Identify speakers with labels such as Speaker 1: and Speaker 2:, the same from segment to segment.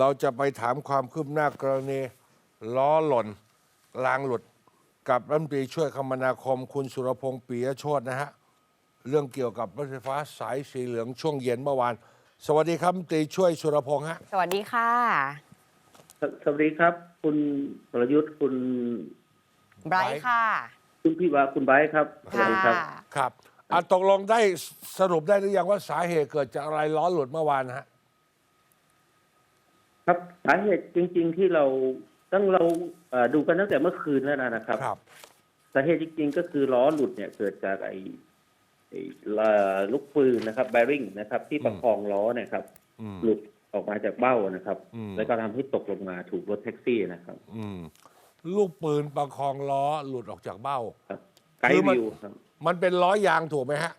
Speaker 1: เราจะไปถามความคืบหน้ากรณีล้อหล่นรางหลุดกับรัฐมนตรีช่วยคมนาคม คุณสุรพงษ์ปียโชตนะฮะ เรื่องเกี่ยวกับรถไฟฟ้าสายสีเหลืองช่วงเย็นเมื่อวาน สวัสดีครับรัฐมนตรีช่วยสุรพงษ์ฮะ
Speaker 2: สวัสดีค่ะ
Speaker 3: สสวัสดีครับ คุณสรยุทธ์คุณ
Speaker 2: ไบรท์ค่ะ
Speaker 3: คุณพี่วาคุณไบร์ทครับสวัส
Speaker 2: ค่ะ
Speaker 3: ดีครับ
Speaker 1: ครับอะตกลงได้สรุปได้หรือยังว่าสาเหตุเกิดจากอะไรล้อหลุดเมื่อวานฮะ
Speaker 3: ครับสาเหตุจริง ๆที่เราตั้งเราเอ่อดูกันตั้งแต่เมื่อคืนแล้วนะครับ
Speaker 1: ครับ
Speaker 3: สาเหตุจริง ๆ ก็คือล้อหลุดเนี่ยเกิดจากไอ้ไอ้เอ่อลูกปืนนะครับแบริ่งนะครับ ที่ประคองล้อเนะครับ
Speaker 1: อืม
Speaker 3: หลุดออกมาจากเบ้านะครับ
Speaker 1: อืม
Speaker 3: แล้วก็ทำให้ตกลงมาถูกรถแท็กซี่นะครับ
Speaker 1: อืมลูกปืนประคองล้อหลุดออกจากเบ้า
Speaker 3: ครับไก
Speaker 1: คือ
Speaker 3: ด์
Speaker 1: มัน
Speaker 3: วิวครับ
Speaker 1: มันเป็นล้อยางถูกไหมฮะ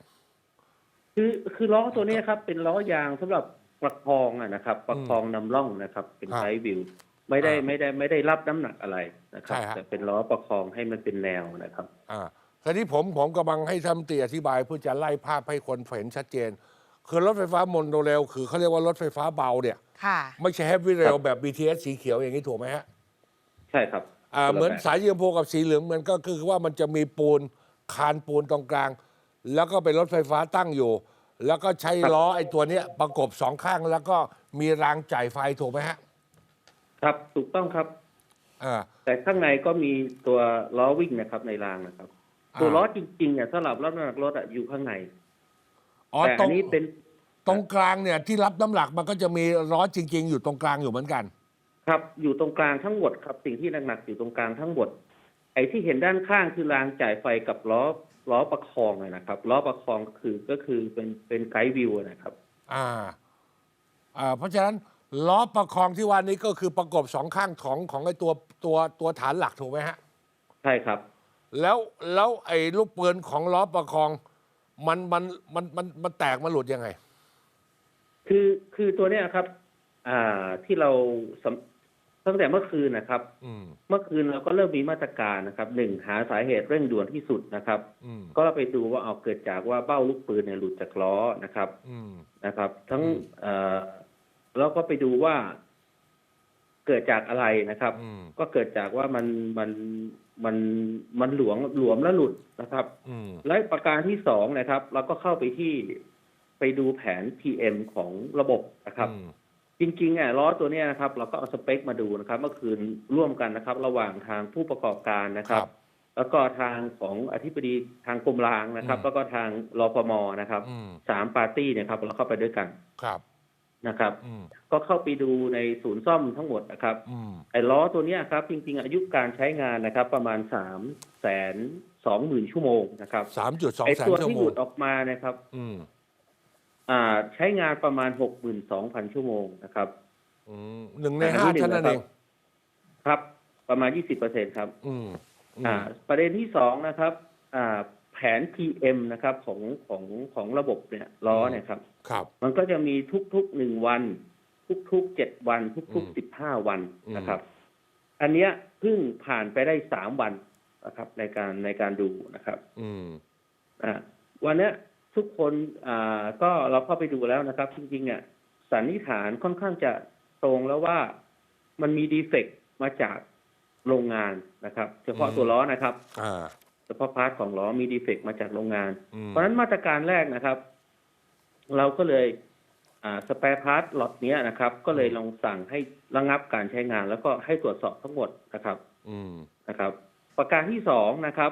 Speaker 3: คือคือล้อตัวเนี้ยครับ เป็นล้อยางสำหรับ ประคองอะนะครับ ประคองนำร่องนะครับ เป็น
Speaker 1: ครับ
Speaker 3: ไกด์วิวไม่ได้
Speaker 1: อ่า
Speaker 3: ไม่ได้ไม่ได้รับน้ำหนักอะไรนะครับ
Speaker 1: ใช่ฮะ
Speaker 3: แต่เป็นล้อประคองให้มันเป็นแนวนะครับ
Speaker 1: อ่าคราวนี้ผมผมกำลังให้ท่านรัฐมนตรีอธิบายเพื่อจะไล่ภาพให้คนเห็นชัดเจน คือรถไฟฟ้ามอนโดเรลคือเขาเรียกว่ารถไฟฟ้าเบาเนี่ย
Speaker 2: ค่ะ
Speaker 1: ไม่ใช่แฮปปี้เรลแบบ BTS สีเขียวอย่างนี้ถูกไหมฮะ
Speaker 3: ใช่ครับ
Speaker 1: อ่า
Speaker 3: คนละ
Speaker 1: เหมือน
Speaker 3: แบบ
Speaker 1: สายยืมโพกับสีเหลืองเหมือนก็คือว่ามันจะมีปูนคานปูนตรงกลาง แล้วก็เป็นรถไฟฟ้าตั้งอยู่ แล้วก็ใช้ล้อไอ้ตัวเนี้ยประกบสองข้างแล้วก็มีรางจ่ายไฟถูกไหมฮะ
Speaker 3: ครับถูกต้องครับ
Speaker 1: อ่า
Speaker 3: แต่ข้างในก็มีตัวล้อวิ่งนะครับ ในรางนะครับ
Speaker 1: อ่า
Speaker 3: ตัวล้อจริงๆเนี่ยสำหรับรับน้ำหนักรถอะอยู่ข้างใน
Speaker 1: อ๋อ
Speaker 3: แต่
Speaker 1: ตร
Speaker 3: อั
Speaker 1: ง
Speaker 3: นนี้เป็น
Speaker 1: ตรงกลางเนี่ยที่รับน้ำหนักมันก็จะมีล้อจริง ๆ อยู่ตรงกลางอยู่เหมือนกัน
Speaker 3: ครับอยู่ตรงกลางทั้งหมดครับ สิ่งที่หนักๆอยู่ตรงกลางทั้งหมด ไอ้ที่เห็นด้านข้างคือรางจ่ายไฟกับล้อล้อประคองอะนะครับ ล้อประคองก็คือก็คือเป็นเป็นไกด์วิวอะนะครับ
Speaker 1: อ่าอ่าเพราะฉะนั้นล้อประคองที่ว่านี้ก็คือประกบสองข้างของของไอ้ตัวตัวตัวฐานหลักถูกไหมฮะ
Speaker 3: ใช่ครับ
Speaker 1: แล้วแล้วไอ้ลูกปืนของล้อประคองมันมันมันมันมันแตกมันหลุดยังไง
Speaker 3: คือคือตัวเนี้ยครับ อ่าที่เราสำ ตั้งแต่เมื่อคืนนะครับ
Speaker 1: อืม
Speaker 3: เมื่อคืนเราก็เริ่มมีมาตรการนะครับหนึ่งหาสาเหตุเร่งด่วนที่สุดนะครับ
Speaker 1: อืม
Speaker 3: ก็ไปดูว่าเอาเกิดจากว่าเบ้าลูกปืนเนี่ยหลุดจากล้อนะครับ
Speaker 1: อืม
Speaker 3: นะครับ ทั้ง
Speaker 1: อืม
Speaker 3: เอ่อแล้วก็ไปดูว่า เกิดจากอะไรนะครับ
Speaker 1: อืม
Speaker 3: ก็เกิดจากว่ามันมันมันมันหลวมหลวมแล้วหลุดนะครับ
Speaker 1: อืม
Speaker 3: และประการที่สองนะครับ เราก็เข้าไปที่ไปดูแผน PM ของระบบนะครับ
Speaker 1: อืม
Speaker 3: จริงๆอะล้อตัวเนี้ยนะครับ เราก็เอาสเปคมาดูนะครับเมื่อคืนร่วมกันนะครับ ระหว่างทางผู้ประกอบการนะครับ แล้วก็ทางของอธิบดีทางกรมรางนะครับ
Speaker 1: อืม
Speaker 3: แล้วก็ทางรพมนะครับ
Speaker 1: อืม
Speaker 3: สามปาร์ตี้เนี่ยครับเราเข้าไปด้วยกัน
Speaker 1: ครับ
Speaker 3: นะครับ
Speaker 1: อืม
Speaker 3: ก็เข้าไปดูในศูนย์ซ่อมทั้งหมดนะครับ
Speaker 1: อืม
Speaker 3: ไอ้ล้อตัวเนี้ยครับ จริงๆ อายุการใช้งานนะครับ ประมาณสามแสนสองหมื่นชั่วโมงนะครับ
Speaker 1: สามจุดสอง
Speaker 3: ไอ้
Speaker 1: แสน
Speaker 3: ตัว
Speaker 1: ชั่ว
Speaker 3: ที่
Speaker 1: โม
Speaker 3: หลุ
Speaker 1: ง
Speaker 3: ดออกมานะครับ
Speaker 1: อืม
Speaker 3: อ่าใช้งานประมาณหกหมื่นสองพันชั่วโมงนะครับ
Speaker 1: อืมหนึ่งใน
Speaker 3: อัน
Speaker 1: ห้า
Speaker 3: ที่หนึ่ง
Speaker 1: เท่านั้นเอง
Speaker 3: นะครับครับ ประมาณยี่สิบเปอร์เซ็นครับ
Speaker 1: อืมอืม
Speaker 3: อ่า ประเด็นที่สองนะครับ อ่าแผน PM นะครับของของของระบบเนี่ยล้อเนี่ยครับ
Speaker 1: ครับ
Speaker 3: มันก็จะมีทุกๆหนึ่งวัน ทุกๆเจ็ดวัน
Speaker 1: อื
Speaker 3: ทุก
Speaker 1: ม
Speaker 3: ๆสิบห้าวัน
Speaker 1: อืม
Speaker 3: นะครับ อันเนี้ยเพิ่งผ่านไปได้สามวันนะครับ ในการในการดูนะครับ
Speaker 1: อืม
Speaker 3: อ่าวันเนี้ย ทุกคนอ่าก็เราเข้าไปดูแล้วนะครับ จริงๆอะสันนิษฐานค่อนข้างจะตรงแล้วว่ามันมีดีเฟกต์มาจากโรงงานนะครับ เฉพาะ
Speaker 1: อืม
Speaker 3: ตัวล้อนะครับ
Speaker 1: อ่า
Speaker 3: เฉพาะพาร์ทของล้อมีดีเฟกต์มาจากโรงงาน
Speaker 1: อืม
Speaker 3: เพราะฉะนั้นมาตรการแรกนะครับ เราก็เลยอ่าสเปรพาร์ทล็อตเนี้ยนะครับ ก็เลยลองสั่งให้ระงับการใช้งาน แล้วก็ให้ตรวจสอบทั้งหมดนะครับ
Speaker 1: อืม
Speaker 3: นะครับ ประการที่สองนะครับ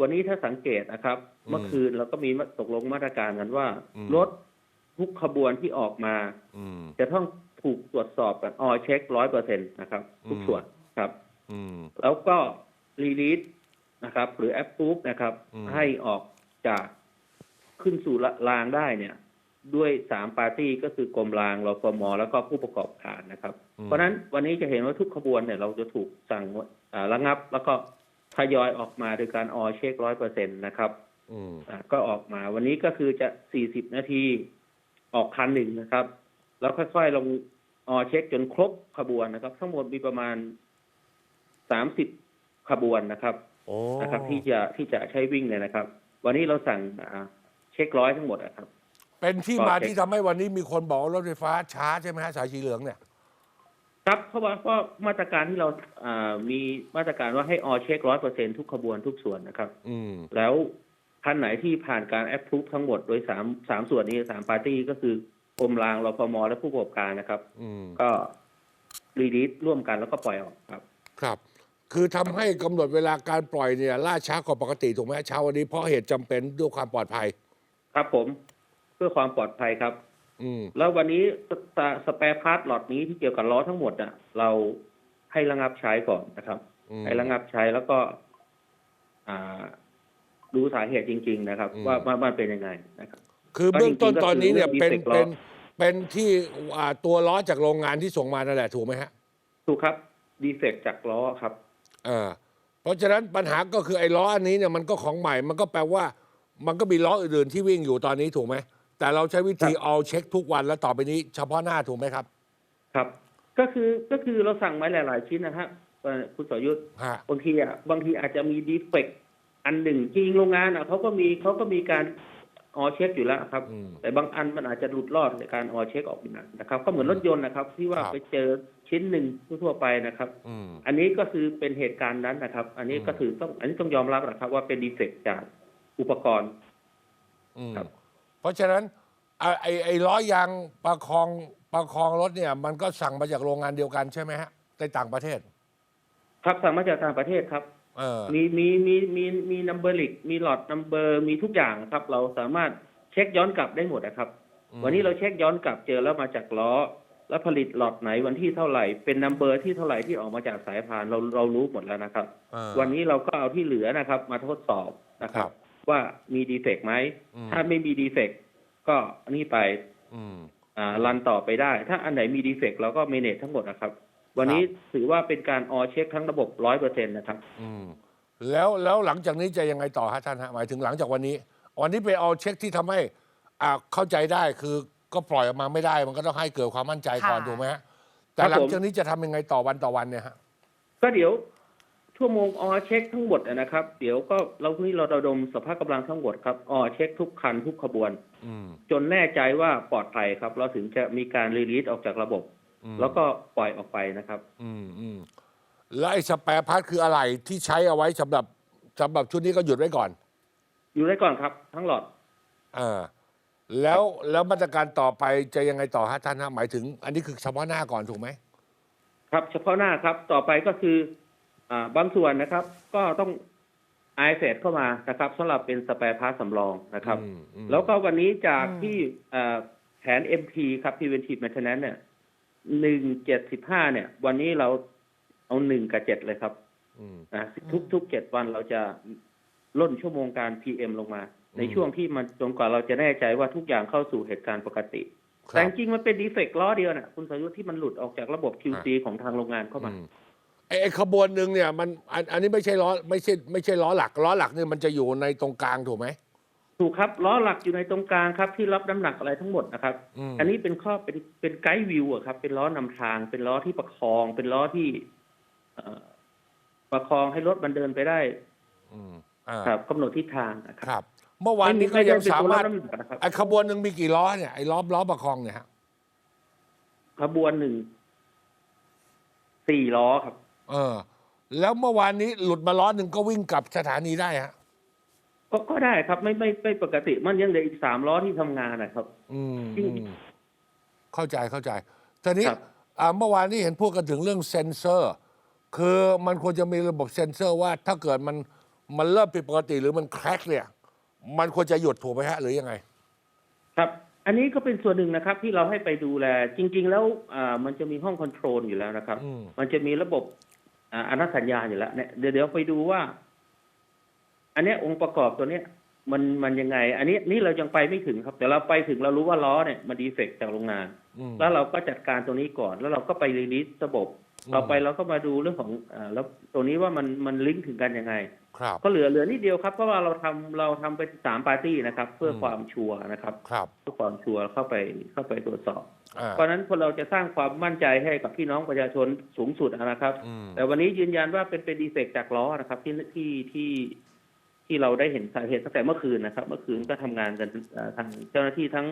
Speaker 3: วันนี้ถ้าสังเกตนะครับ
Speaker 1: อืม
Speaker 3: เมื่อคืนเราก็มีตกลงมาตรการกันว่า
Speaker 1: อืม
Speaker 3: รถทุกขบวนที่ออกมา
Speaker 1: อืม
Speaker 3: จะต้องถูกตรวจสอบแบบออเช็คร้อยเปอร์เซ็นตนะครับ ทุก
Speaker 1: อืม
Speaker 3: ส่วนครับ
Speaker 1: อืม
Speaker 3: แล้วก็รีลีสนะครับ หรือแอปพูฟนะครับ
Speaker 1: อืม
Speaker 3: ให้ออกจากขึ้นสู่รางได้เนี่ย ด้วยสามปาร์ตี้ก็คือกรมรางรฟมแล้วก็ผู้ประกอบการนะครับ เพราะฉะนั้นวันนี้จะเห็นว่าทุกขบวนเนี่ย เราจะถูกสั่งอ่าระงับ แล้วก็ทยอยออกมาโดยการออเช็คร้อยเปอร์เซ็นตนะครับ
Speaker 1: อืม
Speaker 3: อ่าก็ออกมาวันนี้ก็คือจะสี่สิบนาทีออกคันหนึ่งนะครับ แล้วค่อยๆลงออเช็คจนครบขบวนนะครับ ทั้งหมดมีประมาณสามสิบขบวนนะครับ
Speaker 1: โอ้
Speaker 3: นะครับ ที่จะที่จะใช้วิ่งเนี่ยนะครับ วันนี้เราสั่งอ่าเช็คร้อยทั้งหมดนะครับ
Speaker 1: เป็นที่
Speaker 3: ก็
Speaker 1: มา
Speaker 3: เช็ค
Speaker 1: ที่ทำให้วันนี้มีคนบอกว่ารถไฟฟ้าช้าใช่ไหมฮะสายสีเหลืองเนี่ย
Speaker 3: ครับเพราะว่าเพราะมาตรการที่เราอ่ามีมาตรการว่าให้ออเช็คร้อยเปอร์เซ็นทุกขบวนทุกส่วนนะครับ
Speaker 1: อืม
Speaker 3: แล้ว คันไหนที่ผ่านการแอปพรูฟทั้งหมดโดยสามสามส่วนนี้สามปาร์ตี้ก็คือกรมรางรพมและผู้ประกอบการนะครับ
Speaker 1: อืม
Speaker 3: ก็รีลิสร่วมกันแล้วก็ปล่อยออกครับ
Speaker 1: ครับ คือทำให้กำหนดเวลาการปล่อยเนี่ยล่าช้ากว่าปกติถูกไหมเช้าวันนี้เพราะเหตุจำเป็นด้วยความปลอดภัย
Speaker 3: ครับผมเพื่อความปลอดภัยครับ
Speaker 1: อืม
Speaker 3: แล้ววันนี้สสสเปร์พาร์ทหลอดนี้ที่เกี่ยวกับล้อทั้งหมดน่ะ เราให้ระงับใช้ก่อนนะครับ
Speaker 1: อืม
Speaker 3: ให้ระงับใช้แล้วก็ อ่า ดูสาเหตุจริง ๆ นะครับ
Speaker 1: อืม
Speaker 3: ว่าว่ามันเป็นยังไงนะครับ
Speaker 1: คือเบื้องต้น
Speaker 3: ก็จริงๆก็
Speaker 1: ตอนนี้เนี่ย
Speaker 3: คือ
Speaker 1: เป็น
Speaker 3: defect ล้อ
Speaker 1: เป็นเป็นที่อ่าตัวล้อจากโรงงานที่ส่งมานั่นแหละถูกไหมฮะ
Speaker 3: ถูกครับดีเฟกจากล้อครับ
Speaker 1: เออเพราะฉะนั้นปัญหาก็คือไอ้ล้ออันนี้เนี่ยมันก็ของใหม่ มันก็แปลว่า มันก็มีล้ออื่นๆที่วิ่งอยู่ตอนนี้ถูกไหมแต่เราใช้วิธี
Speaker 3: ครับ
Speaker 1: เอาเช็คทุกวันแล้วต่อไปนี้ เฉพาะหน้าถูกไหมครับ
Speaker 3: ครับ ก็คือก็คือเราสั่งไว้หลาย ๆ ชิ้นนะฮะเอ่อคุณสรยุทธ
Speaker 1: ฮะ
Speaker 3: บางทีอะบางทีอาจจะมีดีเฟก อันหนึ่งจริงโรงงานอะเขาก็มีเขาก็มีการออเช็คอยู่แล้วครับ
Speaker 1: อืม
Speaker 3: แต่บางอันมันอาจจะหลุดรอดในการออเช็คออกมานะครับ ก็เหมือนรถยนต์นะครับ ที่ว่า
Speaker 1: ครับ
Speaker 3: ไปเจอชิ้นหนึ่งทั่วๆไปนะครับ
Speaker 1: อืม
Speaker 3: อันนี้ก็คือเป็นเหตุการณ์นั้นนะครับ อันนี้
Speaker 1: อืม
Speaker 3: ก็คือต้องอันนี้ต้องยอมรับนะครับ ว่าเป็นดีเฟกจากอุปกรณ์
Speaker 1: อืม
Speaker 3: ครับ
Speaker 1: เพราะฉะนั้นอะไอ้ไอ้ล้อยางประคองประคองรถเนี่ย มันก็สั่งมาจากโรงงานเดียวกันใช่ไหมฮะในต่างประเทศ
Speaker 3: ครับสั่งมาจากต่างประเทศครับ
Speaker 1: เออ
Speaker 3: มีมีมีมีมีนัมเบอร์ลิกมีหลอดนัมเบอร์มีทุกอย่างครับ เราสามารถเช็คย้อนกลับได้หมดนะครับ
Speaker 1: อืม
Speaker 3: วันนี้เราเช็คย้อนกลับเจอแล้วมาจากล้อ แล้วผลิตหลอดไหนวันที่เท่าไหร่ เป็นนัมเบอร์ที่เท่าไหร่ที่ออกมาจากสายพานเราเรารู้หมดแล้วนะครับ
Speaker 1: เออ
Speaker 3: วันนี้เราก็เอาที่เหลือนะครับ มาทดสอบนะครั
Speaker 1: ครับบ
Speaker 3: ว่ามีดีเฟกไหม
Speaker 1: อืม
Speaker 3: ถ้าไม่มีดีเฟกก็อันนี้ไป
Speaker 1: อืม
Speaker 3: อ่ารันต่อไปได้ ถ้าอันไหนมีดีเฟกเราก็เมเนจทั้งหมดนะครับ วันนี้ถือว่าเป็นการออเช็คทั้งระบบร้อยเปอร์เซ็นต์นะครับ
Speaker 1: อืมแล้วแล้วหลังจากนี้จะยังไงต่อฮะท่านฮะหมายถึงหลังจากวันนี้ วันนี้ไปเอาเช็คที่ทำให้อ่าเข้าใจได้คือก็ปล่อยออกมาไม่ได้ มันก็ต้องให้เกิดความมั่นใจก่อน
Speaker 2: ค่ะ
Speaker 1: ถูกไหมฮะแต่
Speaker 3: ครับ
Speaker 1: หลัง
Speaker 3: ผม
Speaker 1: จากนี้จะทำยังไงต่อวันต่อวันเนี่ยฮะ
Speaker 3: ก็เดี๋ยวชั่วโมงออเช็คทั้งหมดนะครับ เดี๋ยวก็เราพรุ่งนี้เราระดมสภาพกำลังทั้งหมดครับออเช็คทุกคันทุกขบวน
Speaker 1: อืม
Speaker 3: จนแน่ใจว่าปลอดภัยครับ เราถึงจะมีการรีลีสออกจากระบบ
Speaker 1: อืม
Speaker 3: แล้วก็ปล่อยออกไปนะครับ
Speaker 1: อืมอืมแล้วไอ้สแปร์พาร์ทคืออะไรที่ใช้เอาไว้สำหรับสำหรับชุดนี้ก็หยุดไว้ก่อน
Speaker 3: อยู่ได้ก่อนครับ ทั้งหลอด
Speaker 1: เออแล้วแล้วมาตรการต่อไปจะยังไงต่อฮะท่านฮะหมายถึง อันนี้คือเฉพาะหน้าก่อนถูกไหม
Speaker 3: ครับ เฉพาะหน้าครับ ต่อไปก็คือ อ่าบางส่วนนะครับ ก็ต้องไอเฟดเข้ามานะครับสำหรับเป็นสเปรพาร์ทสำรองนะครับ
Speaker 1: อืมอืม
Speaker 3: แล้วก็วันนี้จาก
Speaker 2: อืม
Speaker 3: ที่เอ่อแผน MT ครับ preventive maintenance เนี่ย หนึ่งเจ็ดสิบห้าเนี่ย วันนี้เราเอาหนึ่งกับเจ็ดเลยครับ
Speaker 1: อืม
Speaker 3: นะทุกทุกเจ็ดวันเราจะล่นชั่วโมงการ PM ลงมา ใน
Speaker 1: อืม
Speaker 3: ช่วงที่มันจนกว่าเราจะแน่ใจว่าทุกอย่างเข้าสู่เหตุการณ์ปกติ
Speaker 1: ค
Speaker 3: แต่
Speaker 1: รับ
Speaker 3: จริงๆมันเป็นดีเฟกต์ล้อเดียวน่ะ คุณสรยุทธที่มันหลุดออกจากระบบ QC ของทางโรงงานเข้ามา
Speaker 1: อืมไอ้ไอ้ขบวนหนึ่งเนี่ยมันอันอันนี้ไม่ใช่ล้อไม่ใช่ไม่ใช่ล้อหลักล้อหลักเนี่ยมันจะอยู่ในตรงกลางถูกไหม
Speaker 3: ถูกครับล้อหลักอยู่ในตรงกลางครับ ที่รับน้ำหนักอะไรทั้งหมดนะครับ
Speaker 1: อืม
Speaker 3: อันนี้เป็นข้อเป็นเป็นไกด์วิวอะครับ เป็นล้อนำทาง เป็นล้อที่ประคอง เป็นล้อที่เอ่อประคองให้รถมันเดินไปได้
Speaker 1: อืมอ่า
Speaker 3: ครับกำหนดทิศทางนะค
Speaker 1: ครับรับ เมื่อวานนี้ก็ยังสามารถ
Speaker 3: ไได้เป็นตัวรับน้ำหนักนะครับ
Speaker 1: ไอ้ขบวนหนึ่งมีกี่ล้อเนี่ยไอ้ล้อล้อประคองเนี่ยฮะ
Speaker 3: ขบวนหนึ่งสี่ล้อครับ
Speaker 1: เออ แล้วเมื่อวานนี้หลุดมาล้อหนึ่งก็วิ่งกลับสถานีได้ฮะ
Speaker 3: ก็ก็ได้ครับไม่ไม่ไม่ปกติมันยังเหลืออีกสามล้อที่ทำงานนะครับ
Speaker 1: อืม
Speaker 3: จริง
Speaker 1: อืมเข้าใจเข้าใจทีนี้
Speaker 3: ครับ
Speaker 1: อ่าเมื่อวานนี้เห็นพูดกันถึงเรื่องเซ็นเซอร์ คือมันควรจะมีระบบเซ็นเซอร์ว่าถ้าเกิดมันมันเริ่มผิดปกติหรือมันแครกเนี่ย มันควรจะหยุดถูกไหมฮะ หรือยังไง
Speaker 3: ครับ อันนี้ก็เป็นส่วนหนึ่งนะครับที่เราให้ไปดูแล จริง ๆ แล้วอ่ามันจะมีห้องคอนโทรลอยู่แล้วนะครับ
Speaker 1: อืม
Speaker 3: มันจะมีระบบอ่าอนุสัญญาณอยู่แล้วเนี่ยเดี๋ยวเดี๋ยวไปดูว่า อันเนี้ยองค์ประกอบตัวเนี้ยมันมันยังไง อันนี้นี่เรายังไปไม่ถึงครับ แต่เราไปถึงเรารู้ว่าล้อเนี่ยมันดีเฟกจากโรงงาน
Speaker 1: อืม
Speaker 3: แล้วเราก็จัดการตัวนี้ก่อน แล้วเราก็ไปรีลิสระบบ
Speaker 1: อืม
Speaker 3: ต่อไปเราก็มาดูเรื่องของอ่าแล้วตัวนี้ว่ามันมันลิงก์ถึงกันยังไง
Speaker 1: ครับ
Speaker 3: ก็เหลือเหลือนิดเดียวครับเพราะว่าเราทำเราทำไปสามปาร์ตี้นะครับ เพื่ออ
Speaker 1: ม
Speaker 3: ความชัวร์นะครับ
Speaker 1: ครับ
Speaker 3: เพื่อความชัวร์เข้าไปเข้าไปตรวจสอบ
Speaker 1: อ่า
Speaker 3: เพราะฉะนั้นพอเราจะสร้างความมั่นใจให้กับพี่น้องประชาชนสูงสุดนะครับ
Speaker 1: อืม
Speaker 3: แต่วันนี้ยืนยันว่าเป็นเป็นดีเฟกจากล้อนะครับที่ที่ที่ ที่เราได้เห็นสาเหตุตั้งแต่เมื่อคืนนะครับ เมื่อคืนก็ทำงานกันเอ่อทางเจ้าหน้าที่ทั้ง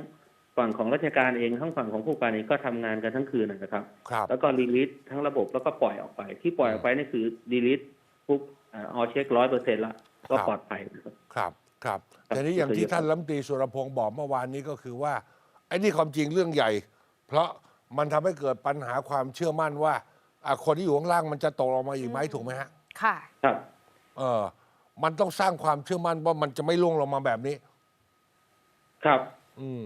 Speaker 3: ฝั่งของราชการเองทั้งฝั่งของผู้การเองก็ทำงานกันทั้งคืนนะครับ
Speaker 1: ครับ
Speaker 3: แล้วก็รีลิสทั้งระบบแล้วก็ปล่อยออกไป ที่ปล่อยออกไปนี่คือรีลิสปุ๊บออเช็คร้อยเปอร์เซ็นต์ละก็
Speaker 1: ครับ
Speaker 3: ปลอดภัยนะครับ
Speaker 1: ครับครับ
Speaker 3: ครับ
Speaker 1: แต่นี้อย่างที่ท่านรัฐมนตรีสุรพงศ์บอกเมื่อวานนี้ก็คือว่าไอ้นี่ความจริงเรื่องใหญ่ เพราะมันทำให้เกิดปัญหาความเชื่อมั่นว่าอะคนที่อยู่ข้างล่างมันจะตกลงมาอีกไหมถูกไหมฮะ
Speaker 2: ค่ะ
Speaker 3: ครับ
Speaker 1: เออ มันต้องสร้างความเชื่อมั่นว่ามันจะไม่ล่วงลงมาแบบนี้
Speaker 3: ครับ
Speaker 1: อืม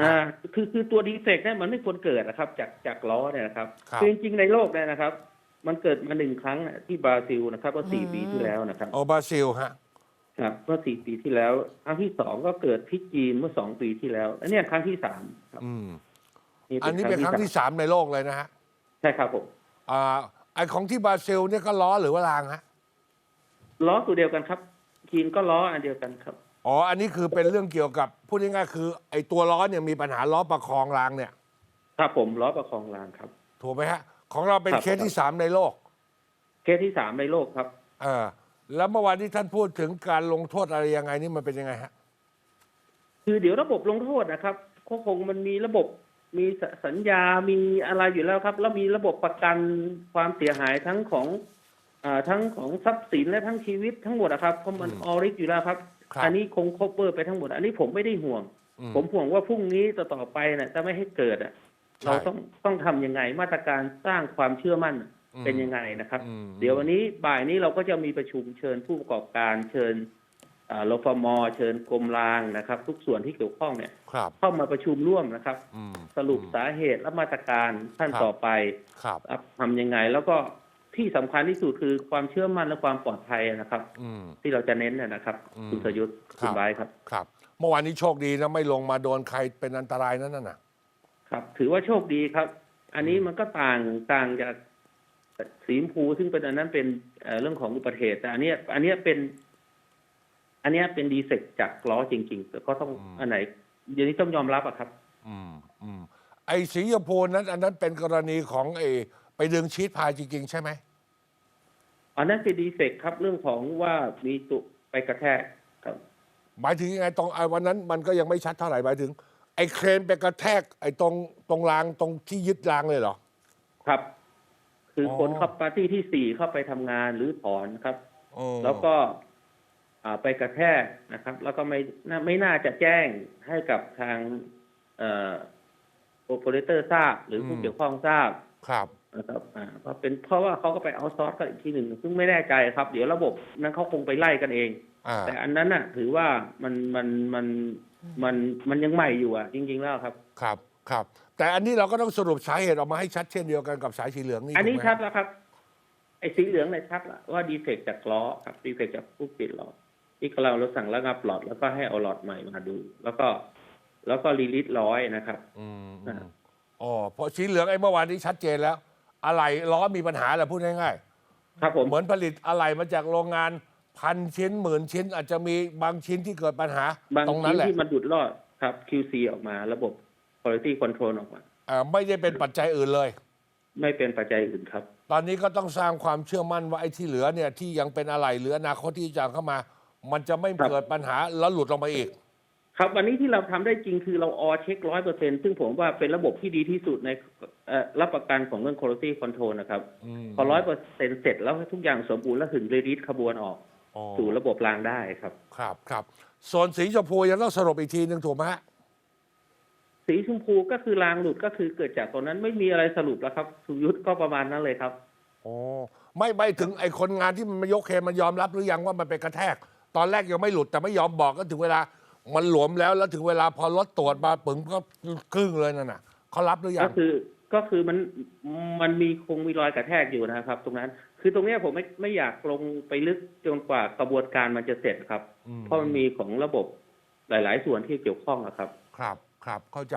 Speaker 3: อ่า คือคือตัวดีเฟกต์เนี่ยมันไม่ควรเกิดนะครับ จากจากล้อเนี่ยนะครับ
Speaker 1: ครับ
Speaker 3: คือจริงๆในโลกเนี่ยนะครับ มันเกิดมาหนึ่งครั้งน่ะที่บราซิลนะครับเมื่อสี่
Speaker 2: อืม
Speaker 3: ปีที่แล้วนะครับ
Speaker 1: โอบราซิลฮะ
Speaker 3: ครับเมื่อสี่ปีที่แล้วครั้งที่สองก็เกิดที่จีนเมื่อสองปีที่แล้วอันเนี้ยครั้งที่สามครับ
Speaker 1: อืม
Speaker 3: นี่
Speaker 1: อันนี้เป็นครั้งที่
Speaker 3: สาม
Speaker 1: สามในโลกเลยนะฮะ
Speaker 3: ใช่ครับผม
Speaker 1: อ่าไอของที่บราซิลเนี่ยก็ล้อหรือว่ารางฮะ
Speaker 3: ล้อตัวเดียวกันครับจีนก็ล้ออันเดียวกันครับ
Speaker 1: อ๋อ อันนี้คือเป็นเรื่องเกี่ยวกับพูดง่ายๆคือ ไอตัวล้อเนี่ยมีปัญหาล้อประคองรางเนี่ย
Speaker 3: ครับผมล้อประคองรางครับ
Speaker 1: ถูกไหมฮะ ของเราเป็น
Speaker 3: ครับ
Speaker 1: เคสที่สามในโลก
Speaker 3: เคสที่สามในโลกครับ
Speaker 1: เออ แล้วเมื่อวานที่ท่านพูดถึงการลงโทษอะไรยังไงนี่มันเป็นยังไงฮะ
Speaker 3: คือเดี๋ยวระบบลงโทษนะครับก็คงมันมีระบบมีสสัญญา มีอะไรอยู่แล้วครับ แล้วมีระบบประกันความเสียหายทั้งของ อาทั้งของทรัพย์สินและทั้งชีวิตทั้งหมดนะครับเพราะมัน
Speaker 1: อืม
Speaker 3: ออริกอยู่แล้วครับ
Speaker 1: ครับ
Speaker 3: อันนี้คงครอบเวอร์ไปทั้งหมด อันนี้ผมไม่ได้ห่วง
Speaker 1: อืม
Speaker 3: ผมห่วงว่าพรุ่งนี้ต่อต่อไปน่ะจะไม่ให้เกิดอะ
Speaker 1: ใช่
Speaker 3: เราต้องต้องทำยังไงมาตรการสร้างความเชื่อมั่น
Speaker 1: อืม
Speaker 3: เป็นยังไงนะครับ
Speaker 1: อืม
Speaker 3: เดี๋ยววันนี้บ่ายนี้เราก็จะมีประชุมเชิญผู้ประกอบการเชิญอ่ารฟมเชิญกรมรางนะครับ ทุกส่วนที่เกี่ยวข้องเนี่ย
Speaker 1: ครับ
Speaker 3: เข้ามาประชุมร่วมนะครับ
Speaker 1: อืม
Speaker 3: สรุป
Speaker 1: อืม
Speaker 3: สาเหตุและมาตรการขั้น
Speaker 1: ครับ
Speaker 3: ต่อไป
Speaker 1: ครับ
Speaker 3: ทำยังไงแล้วก็ ที่สำคัญที่สุดคือความเชื่อมั่นและความปลอดภัยนะครับ
Speaker 1: อืม
Speaker 3: ที่เราจะเน้นเนยนะครับ
Speaker 1: อืม
Speaker 3: คุณสยุทธ์
Speaker 1: ครั
Speaker 3: คุ
Speaker 1: บ
Speaker 3: ณไบร์ทครับ
Speaker 1: ครับ เมื่อวานนี้โชคดีนะไม่ลงมาโดนใครเป็นอันตรายนั่นน่ะ
Speaker 3: ครับ ถือว่าโชคดีครับ อันนี้มันก็ต่างต่างจากสีชมพูซึ่งเป็นอันนั้นเป็นเอ่อเรื่องของอุบัติเหตุแต่อันเนี้ยอันเนี้ยเป็น อันเนี้ยเป็นดีเฟกต์จากล้อจริงๆแต่ก็ต้องอันไหนเดี๋ยวนี้ต้องยอมรับอะครับ
Speaker 1: อืมอืมไอ้สีชมพูนั้น อันนั้นเป็นกรณีของไอ้ไปดึงชีตพายจริงๆ ใช่ไหม
Speaker 3: อันนั้นเป็นดีเฟกต์ครับเรื่องของว่ามีตุไปกระแทกครับ
Speaker 1: หมายถึงยังไงตรงไอ้วันนั้นมันก็ยังไม่ชัดเท่าไหร่หมายถึง ไอ้เครนไปกระแทก ไอ้ตรงตรงรางตรงที่ยึดรางเลยเหรอ
Speaker 3: ครับ คืออ
Speaker 1: อ
Speaker 3: คนเข้าปาร์ตี้ที่สี่เข้าไปทำงานหรือถอนครับ
Speaker 1: อ๋อ
Speaker 3: แล้วก็อ่าไปกระแทกนะครับ แล้วก็ไม่น่าไม่น่าจะแจ้งให้กับทางเอ่อโอเปอเรเตอร์ทราบ หรือผู้เกี่ยวข้องทราบ
Speaker 1: ครับ
Speaker 3: นะครับอ่าเพราะเป็นเพราะว่าเขาก็ไปเอาซอร์สกันอีกทีหนึ่งซึ่งไม่แน่ใจครับ เดี๋ยวระบบนั้นเขาคงไปไล่กันเอง
Speaker 1: อ่า
Speaker 3: แต่อันนั้นน่ะ ถือว่ามันมันมันมันมันยังใหม่อยู่อะ จริง ๆ แล้วครับ
Speaker 1: ครับครับ แต่อันนี้เราก็ต้องสรุปสาเหตุออกมาให้ชัดเช่นเดียวกันกับสายสีเหลืองนี่
Speaker 3: อันนี้
Speaker 1: ถูกไหม
Speaker 3: ชัดแล้วครับ ไอ้สีเหลืองเนี่ยชัดละว่าดีเฟกจากล้อครับดีเฟกจากผู้ปิดล้อที่เราเราสั่งระงับหลอดแล้วก็ให้เอาหลอดใหม่มาดู แล้วก็ แล้วก็รีลิสร้อยนะครับ
Speaker 1: อืม
Speaker 3: อ่า
Speaker 1: อืมอ๋อเพราะสีเหลืองไอ้เมื่อวานนี้ชัดเจนแล้ว อะไรล้อมีปัญหาแหละพูดง่าย
Speaker 3: ครับผม
Speaker 1: ๆ เหมือนผลิตอะไรมาจากโรงงานพันชิ้นหมื่นชิ้น อาจจะมีบางชิ้นที่เกิดปัญหา
Speaker 3: บาง
Speaker 1: ตรงนั้
Speaker 3: ชิ้
Speaker 1: น
Speaker 3: น
Speaker 1: แหละ
Speaker 3: ที่มันดุดรอดครับ QC ออกมาระบบ quality control ออกมา
Speaker 1: อ่าไม่ได้เป็นปัจจัยอื่นเลย
Speaker 3: ไม่เป็นปัจจัยอื่นครับ
Speaker 1: ตอนนี้ก็ต้องสร้างความเชื่อมั่นว่าไอ้ที่เหลือเนี่ยที่ยังเป็นอะไรเหลืออนาคตที่จะเข้ามา มันจะไม่
Speaker 3: ครับ
Speaker 1: เกิดปัญหาแล้วหลุดลงมาอีก
Speaker 3: ครับวันนี้ที่เราทำได้จริงคือเราออเช็คร้อยเปอร์เซ็นซึ่งผมว่าเป็นระบบที่ดีที่สุดในเอ่อรับประกันของเรื่อง quality control นะครับ
Speaker 1: อืม
Speaker 3: พอร้อยเปอร์เซ็นเสร็จแล้วทุกอย่างสมบูรณ์แล้วถึงเรดิสขบวนออก
Speaker 1: อ๋อ
Speaker 3: สู่ระบบรางได้ครับ
Speaker 1: ครับครับส่วนสีชมพูยังต้องสรุปอีกทีหนึ่งถูกไหมฮะ
Speaker 3: สีชมพูก็คือรางหลุดก็คือเกิดจากตรงนั้นไม่มีอะไรสรุปแล้วครับสุยุทธก็ประมาณนั้นเลยครับ
Speaker 1: อ๋อไม่ไม่ถึงไอ้คนงานที่มันมายกเครนมันยอมรับหรือยังว่ามันเป็นกระแทก ตอนแรกยังไม่หลุดแต่ไม่ยอมบอกก็ถึงเวลา มันหลวมแล้วแล้วถึงเวลาพอรถตรวจมาปึงก็ครึ่งเลยนั่นน่ะเขารับหรือยั
Speaker 3: ก็
Speaker 1: ง
Speaker 3: คือก็คือมันมันมีคงมีรอยกระแทกอยู่นะครับ ตรงนั้น คือตรงเนี้ยผมไม่ไม่อยากลงไปลึกจนกว่ากระบวนการมันจะเสร็จครับ
Speaker 1: อืม
Speaker 3: เพราะมันมีของระบบหลาย ๆ ส่วนที่เกี่ยวข้องอะครับ
Speaker 1: ครับครับเข้าใจ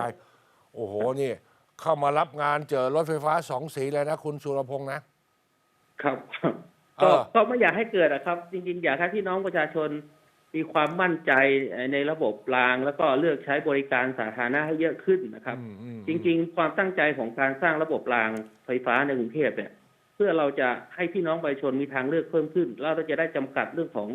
Speaker 1: โอ้โหนี่ เข้ามารับงานเจอรถไฟฟ้าสองสีเลยนะคุณสุรพงษ์นะ
Speaker 3: ครับ
Speaker 1: เอ
Speaker 3: ก็
Speaker 1: อ
Speaker 3: ก็ไม่อยากให้เกิดอะครับ จริง ๆ อยากให้พี่น้องประชาชน มีความมั่นใจในระบบราง แล้วก็เลือกใช้บริการสาธารณะให้เยอะขึ้นนะครับ
Speaker 1: อืมอืม
Speaker 3: จริง ๆ ความตั้งใจของการสร้างระบบรางไฟฟ้าในกรุงเทพเนี่ย เพื่อเราจะให้พี่น้องประชาชนมีทางเลือกเพิ่มขึ้น แล้วเราจะได้จำกัดเรื่องของ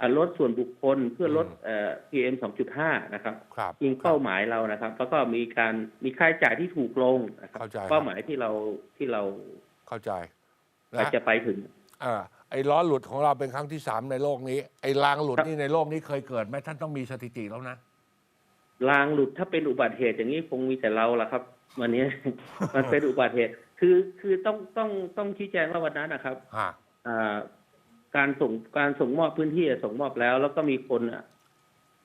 Speaker 3: อ่ารถส่วนบุคคลเพื่อลดเอ่อ PM 2.5 นะครับ
Speaker 1: ครับ
Speaker 3: ยิงเป้าหมายเรานะครับ แล้วก็มีการมีค่าใช้จ่ายที่ถูกลงนะครับ
Speaker 1: เข้าใจครับ
Speaker 3: เป้าหมายที่เราที่เรา
Speaker 1: เข้าใจ
Speaker 3: อยาก
Speaker 1: นะ
Speaker 3: จะไปถึง
Speaker 1: อ่าไอ้ล้อหลุดของเราเป็นครั้งที่สามในโลกนี้ ไอ้รางหลุด
Speaker 3: ครับ
Speaker 1: นี่ในโลกนี้เคยเกิดไหมท่านต้องมีสถิติแล้วนะ
Speaker 3: รางหลุดถ้าเป็นอุบัติเหตุอย่างนี้คงมีแต่เราละครับ วันนี้มันเป็นอุบัติเหตุ คือคือต้องต้องต้องชี้แจงว่าวันนั้นนะครับ
Speaker 1: ฮะ
Speaker 3: อ่าการส่งการส่งมอบพื้นที่ส่งมอบแล้ว แล้วก็มีคนอะ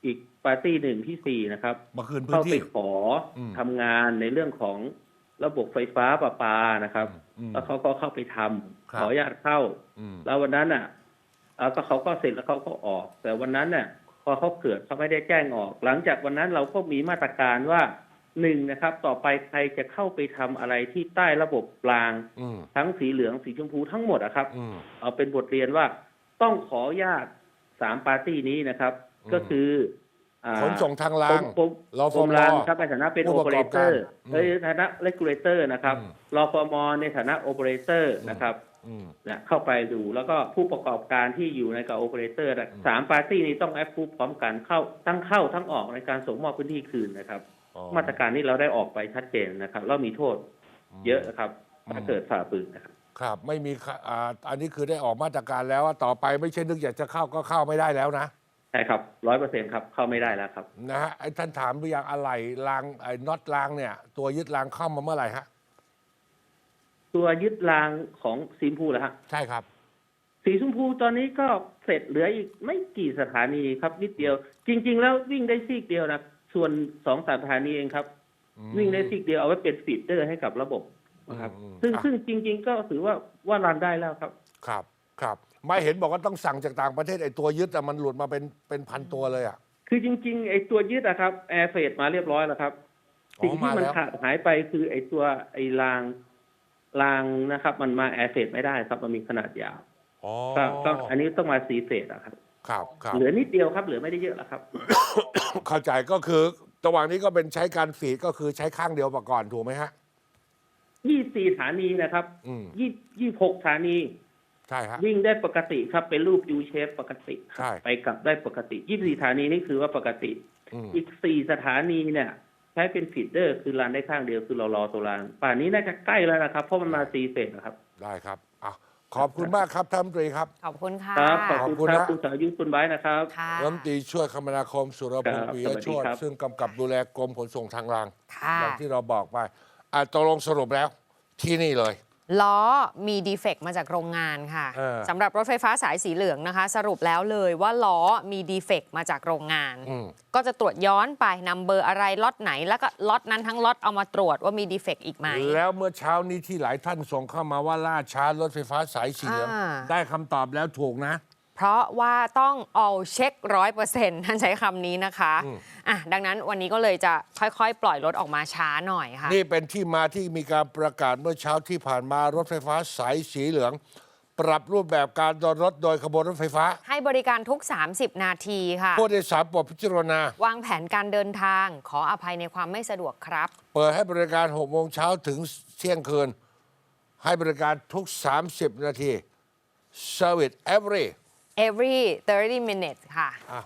Speaker 3: อีกปาร์ตี้หนึ่งที่สี่นะครับ
Speaker 1: มาคืนพื้
Speaker 3: เข้านไป
Speaker 1: ที่
Speaker 3: ขออ
Speaker 1: ม
Speaker 3: ทำงานในเรื่องของระบบไฟฟ้าประปานะครับ
Speaker 1: อืม
Speaker 3: แล้วเขาก็เข้าไปทำ
Speaker 1: ครับ
Speaker 3: ขออนุญาตเข้า
Speaker 1: อืม
Speaker 3: แล้ววันนั้นอะเอาก็เขาก็เสร็จแล้วเขาก็ออก แต่วันนั้นเนี่ยพอเขาเกิดเขาไม่ได้แจ้งออก หลังจากวันนั้นเราก็มีมาตรการว่าหนึ่งนะครับ ต่อไปใครจะเข้าไปทำอะไรที่ใต้ระบบราง
Speaker 1: อืม
Speaker 3: ทั้งสีเหลืองสีชมพูทั้งหมดอะครับ
Speaker 1: อืม
Speaker 3: เอาเป็นบทเรียนว่าต้องขออนุญาตสามปาร์ตี้นี้นะครับ
Speaker 1: อืม
Speaker 3: ก็คืออ่า
Speaker 1: ขนส่งทางราง
Speaker 3: กรม
Speaker 1: รฟ
Speaker 3: กรม
Speaker 1: ม
Speaker 3: รางครับในฐานะเป็น
Speaker 1: ผู้
Speaker 3: โอ
Speaker 1: ประ
Speaker 3: เป
Speaker 1: ก
Speaker 3: อ
Speaker 1: อบ
Speaker 3: เรเตอร์
Speaker 1: การอืม
Speaker 3: ในฐานะเลกูเลเตอร์นะครับ
Speaker 1: อืม
Speaker 3: รฟมในฐานะโอเปอเรเตอร์นะครับ
Speaker 1: อืม
Speaker 3: เนี่ยเข้าไปดูแล้วก็ผู้ประกอบการที่อยู่ในกับโอเปอเรเตอร์สามปาร์ตี้นี้ต้องแอปพูพร้อมกันเข้าทั้งเข้าทั้งออกในการส่งมอบพื้นที่คืนนะครับ
Speaker 1: อ๋อ
Speaker 3: มาตรการนี้เราได้ออกไปชัดเจนนะครับแล้วมีโทษเยอะนะครับ
Speaker 1: อืม
Speaker 3: ถ้าเกิดฝ่าฝืนนะครับ
Speaker 1: ครับ ไม่มีค่ะอ่าอันนี้คือได้ออกมาตรการแล้วว่าต่อไปไม่ใช่นึกอยากจะเข้าก็เข้าไม่ได้แล้วนะ
Speaker 3: ใช่ครับร้อยเปอร์เซ็นครับเข้าไม่ได้แล้วครับ
Speaker 1: นะฮะไอ้ท่านถามหรือยังอะไรรางไอ้น็อตรางเนี่ย ตัวยึดรางเข้ามาเมื่อไหร่ฮะ
Speaker 3: ตัวยึดรางของสีชมพูเหรอฮะ
Speaker 1: ใช่ครับ
Speaker 3: สีชมพูตอนนี้ก็เสร็จเหลืออีกไม่กี่สถานีครับนิดเดียว จริง ๆ แล้ววิ่งได้ซีกเดียวนะส่วนสองสถานีเองครับ
Speaker 1: อืม
Speaker 3: วิ่งได้ซีกเดียวเอาไว้เป็นฟีดเดอร์ให้กับระบบนะครับ
Speaker 1: อืม
Speaker 3: ซึ่ง
Speaker 1: อะ
Speaker 3: ซึ่งจริง ๆ ก็ถือว่าว่ารันได้แล้วครับ
Speaker 1: ครับครับ ไม่เห็นบอกว่าต้องสั่งจากต่างประเทศไอ้ตัวยึดแต่มันหลุดมาเป็นเป็นพันตัวเลยอะ
Speaker 3: คือจริง ๆ ไอ้ตัวยึดนะครับแอร์เฟดมาเรียบร้อยแล้วครับ
Speaker 1: อ๋อ
Speaker 3: สิ่งที่
Speaker 1: มา
Speaker 3: มัน
Speaker 1: แล้ว
Speaker 3: ขาดหายไปคือไอ้ตัวไอ้ราง รางนะครับ มันมาแอร์เฟดไม่ได้ครับ มันมีขนาดยาว
Speaker 1: อ๋อ
Speaker 3: ก็ก็อันนี้ต้องมาซีเฟดอะครับ
Speaker 1: ครับครับ
Speaker 3: เหลือนิดเดียวครับ เหลือไม่ได้เยอะแล้วครับ
Speaker 1: เข้าใจก็คือระหว่างนี้ก็เป็นใช้การฟีดก็คือใช้ข้างเดียวมาก่อนถูกไหมฮะ
Speaker 3: ยี่สี่สถานีนะครับ
Speaker 1: อืม
Speaker 3: ยี่ยี่หกสถานี
Speaker 1: ใช่ฮะ
Speaker 3: วิ่งได้ปกติครับ เป็นรูป U shape ปกติครับ
Speaker 1: ใช่
Speaker 3: ไปกลับได้ปกติยี่สี่สถานีนี่คือว่าปกติ
Speaker 1: อืม
Speaker 3: อีกสี่สถานีเนี่ย ใช้เป็นฟีดเดอร์คือรันได้ข้างเดียวคือเรารอตัวรางป่านนี้น่าจะใกล้แล้วนะครับ เพราะมันมาซีเฟสนะครับ
Speaker 1: ได้ครับอะขอบคุณมากครับท่านรัฐมนตรีครับ
Speaker 2: ขอบคุณค่ะ
Speaker 3: ครับขอบ
Speaker 1: ขอบคุ
Speaker 3: คุณณครับ
Speaker 1: นะ
Speaker 3: คุณสายุทธคุณไว้นะครับ
Speaker 2: ค่ะ
Speaker 1: รัฐมนตรีช่วยคมนาคมสุรพงศ์
Speaker 3: ครับ
Speaker 1: ปิย
Speaker 3: สวัส
Speaker 1: โช
Speaker 3: ดี
Speaker 1: ติ
Speaker 3: ครับ
Speaker 1: ซึ่งกำกับดูแลกรมขนส่งทางราง
Speaker 2: ค่ะ
Speaker 1: อย่างที่เราบอกไปอะตกลงสรุปแล้วที่นี่เลย
Speaker 2: ล้อมีดีเฟกต์มาจากโรงงานค่ะ
Speaker 1: เออ
Speaker 2: สำหรับรถไฟฟ้าสายสีเหลืองนะคะ สรุปแล้วเลยว่าล้อมีดีเฟกต์มาจากโรงงาน
Speaker 1: อืม
Speaker 2: ก็จะตรวจย้อนไปนำเบอร์อะไรล็อตไหน แล้วก็ล็อตนั้นทั้งล็อตเอามาตรวจว่ามีดีเฟกต์อีกไหม
Speaker 1: แล้วเมื่อเช้านี้ที่หลายท่านส่งเข้ามาว่าล่าช้ารถไฟฟ้าสายสีเหลือง
Speaker 2: อ่า
Speaker 1: ได้คำตอบแล้วถูกนะ
Speaker 2: เพราะว่าต้องเอาเช็คร้อยเปอร์เซ็นต์ท่านใช้คำนี้นะคะ
Speaker 1: อืม
Speaker 2: อะดังนั้นวันนี้ก็เลยจะค่อยๆ ปล่อยรถออกมาช้าหน่อยค่ะ
Speaker 1: นี่เป็นที่มาที่มีการประกาศเมื่อเช้าที่ผ่านมารถไฟฟ้าสายสีเหลือง ปรับรูปแบบการเดินรถโดยขบวนรถไฟฟ้า
Speaker 2: ให้บริการทุก 30 นาทีค่ะ
Speaker 1: ผู้โดยสารโปรดพิจารณา
Speaker 2: วางแผนการเดินทางขออภัยในความไม่สะดวกครับ
Speaker 1: เปิดให้บริการ6โมงเช้าถึงเที่ยงคืน ให้บริการทุก 30 นาที Service every
Speaker 2: every 30 minutes ค่ะ
Speaker 1: อ่ะ